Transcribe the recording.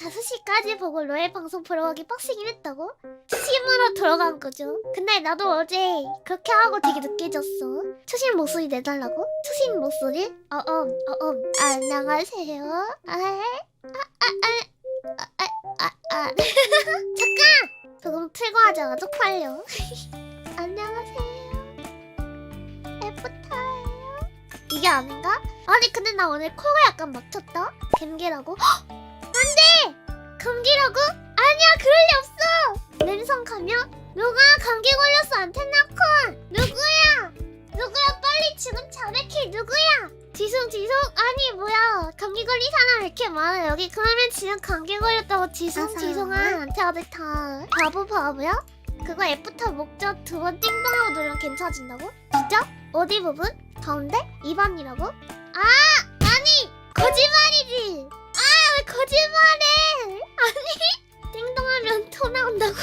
5시까지 보고 로엘 방송 보러 가기 빡세긴 했다고? 초심으로 돌아간 거죠. 근데 나도 어제 그렇게 하고 되게 늦게 잤어. 초심 목소리 내달라고? 초심 목소리? 어엄 어엄 안녕하세요. 아, 아, 아, 아, 아, 아, 아. 잠깐! 조금 틀고 하자. 쪽팔려. 안녕하세요. 애프터예요. 이게 아닌가? 아니 근데 나 오늘 코가 약간 막혔다. 감기라고? 헉! 감기라고? 아니야 그럴 리 없어. 냄성 가면 누가 감기 걸렸어 안테나콘 누구야? 누구야 빨리 지금 자백해 누구야? 지송 지송 아니 뭐야 감기 걸린 사람 왜 이렇게 많아 여기 그러면 지금 감기 걸렸다고 지송 아사. 지송한테 아베타 바보 바보야? 그거 애프터 목적 두 번 띵동하고 누르면 괜찮아진다고? 진짜? 어디 부분? 가운데? 2번이라고? 아! 토 나온다고?